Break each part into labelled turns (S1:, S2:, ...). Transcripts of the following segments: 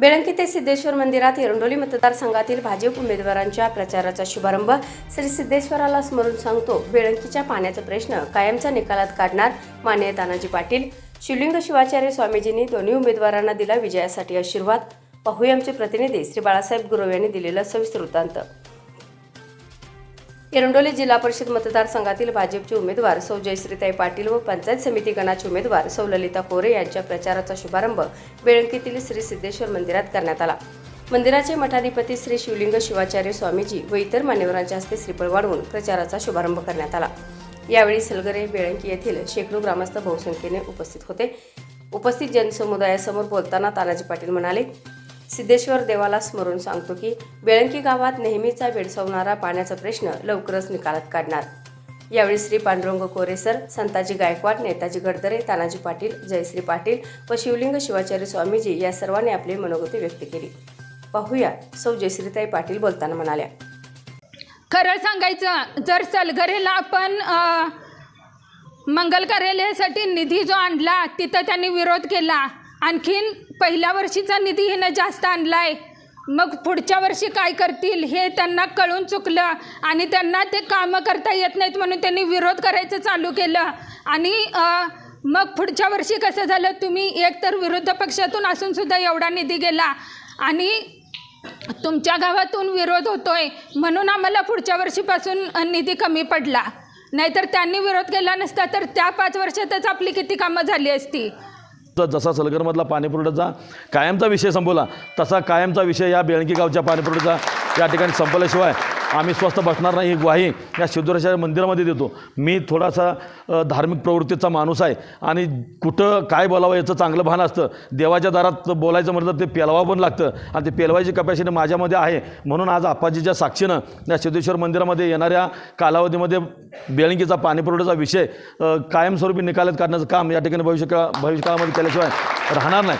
S1: बेळंकी ते सिद्धेश्वर मंदिरात एरंडोली मतदारसंघातील भाजप उमेदवारांच्या प्रचाराचा शुभारंभ श्री सिद्धेश्वराला स्मरून सांगतो. बेळंकीच्या पाण्याचा प्रश्न कायमचा निकालात काढणार मान्य तानाजी पाटील. शिवलिंग शिवाचार्य स्वामीजींनी दोन्ही उमेदवारांना दिला विजयासाठी आशीर्वाद. पाहूया आमचे प्रतिनिधी श्री बाळासाहेब गुरव यांनी दिलेला सविस्तर वृत्तांत. एरंडोली जिल्हा परिषद मतदारसंघातील भाजपचे उमेदवार सौ जयश्रीताई पाटील व पंचायत समिती गणाचे उमेदवार सौ ललिता कोरे यांच्या प्रचाराचा शुभारंभ बेळंकीतील श्री सिद्धेश्वर मंदिरात करण्यात आला. मंदिराचे मठाधिपती श्री शिवलिंग शिवाचार्य स्वामीजी व इतर मान्यवरांच्या हस्ते श्रीफळ वाढवून प्रचाराचा शुभारंभ करण्यात आला. यावेळी सलगरे बेळंकी येथील शेकडो ग्रामस्थ बहुसंख्येने उपस्थित होते. उपस्थित जनसमुदायासमोर बोलताना तानाजी पाटील म्हणाले सिद्धेश्वर देवाला स्मरून सांगतो की बेळंकी गावात नेहमीचा भेडसावणारा पाण्याचा प्रश्न लवकरच निकालात काढणार. यावेळी श्री पांडुरंग कोरेसर संताजी गायकवाड नेताजी गडदरे तानाजी पाटील जयश्री पाटील व शिवलिंग शिवाचार्य स्वामीजी या सर्वांनी आपली मनोगती व्यक्त केली. पाहूया सौ जयश्रीताई पाटील बोलताना म्हणाल्या.
S2: खरं सांगायचं जर सलगरेला आपण मंगल कार्यालयासाठी निधी जो आणला तिथं त्यांनी विरोध केला. आणखीन पहिल्या वर्षीचा निधी हिनं जास्त आणलाय. मग पुढच्या वर्षी काय करतील हे त्यांना कळून चुकलं आणि त्यांना ते कामं करता येत नाहीत म्हणून त्यांनी विरोध करायचं चालू केलं. आणि मग पुढच्या वर्षी कसं झालं? तुम्ही एकतर विरोध पक्षातून असूनसुद्धा एवढा निधी गेला आणि तुमच्या गावातून विरोध होतोय म्हणून आम्हाला पुढच्या वर्षीपासून निधी कमी पडला. नाहीतर त्यांनी विरोध केला नसता तर त्या पाच वर्षातच आपली किती कामं झाली असती?
S3: जसा सलगरमधला पाणीपुरवठ्याचा कायमचा विषय संपवला तसा कायमचा विषय या बेळंकी गावच्या पाणीपुरवठ्याचा या ठिकाणी संपल्याशिवाय आम्ही स्वस्त बसणार नाही ही ग्वाही या शिवदुराच्या मंदिरामध्ये देतो. मी थोडासा धार्मिक प्रवृत्तीचा माणूस आहे आणि कुठं काय बोलावं याचं चांगलं भान असतं. देवाच्या दारात बोलायचं म्हटलं तर ते पेलवा पण लागतं आणि ते पेलवायची कपॅसिटी माझ्यामध्ये आहे. म्हणून आज आप्पाजीच्या साक्षीनं या सिद्धेश्वर मंदिरामध्ये येणाऱ्या कालावधीमध्ये बेळंगीचा पाणीपुरवठ्याचा विषय कायमस्वरूपी निकालात काढण्याचं काम या ठिकाणी भविष्यकाळ भविष्यकाळामध्ये केल्याशिवाय राहणार नाही.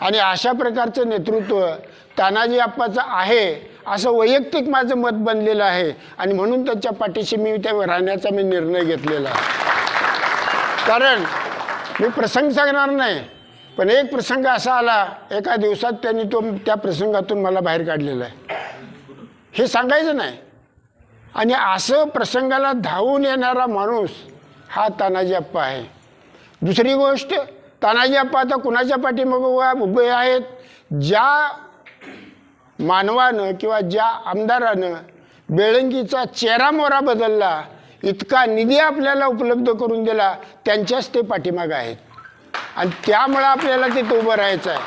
S4: आणि अशा प्रकारचं नेतृत्व तानाजी आप्पाचं आहे असं वैयक्तिक माझं मत बनलेलं आहे. आणि म्हणून त्यांच्या पाठीशी मी त्या राहण्याचा मी निर्णय घेतलेला आहे. कारण मी प्रसंग सांगणार नाही पण एक प्रसंग असा आला एका दिवसात त्यांनी तो त्या प्रसंगातून मला बाहेर काढलेला आहे. हे सांगायचं नाही. आणि असं प्रसंगाला धावून येणारा माणूस हा तानाजी अप्पा आहे. दुसरी गोष्ट तानाजी अप्पा आता कुणाच्या पाठीमागं उभे आहेत? ज्या मानवानं किंवा ज्या आमदारानं बेळंगीचा चेहरा मोरा बदलला इतका निधी आपल्याला उपलब्ध करून दिला त्यांच्याच ते पाठीमागं आहेत. आणि त्यामुळं आपल्याला तिथं उभं राहायचं आहे.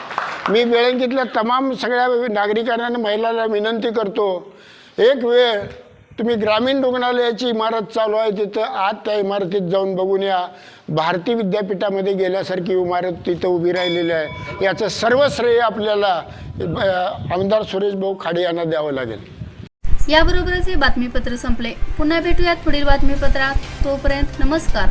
S4: मी बेळंगीतल्या तमाम सगळ्या नागरिकांना महिलांना विनंती करतो एक वेळ तुम्ही ग्रामीण रुग्णालयाची इमारत चालू आहे तिथं आत त्या इमारतीत जाऊन बघून या. भारती विद्यापीठामध्ये गेल्यासारखी इमारत तिथं उभी राहिलेली आहे. याचं सर्व श्रेय आपल्याला आमदार सुरेश भाऊ खाडे यांना द्यावं लागेल.
S5: याबरोबरच हे बातमीपत्र संपले. पुन्हा भेटूयात पुढील बातमीपत्रात. तोपर्यंत नमस्कार.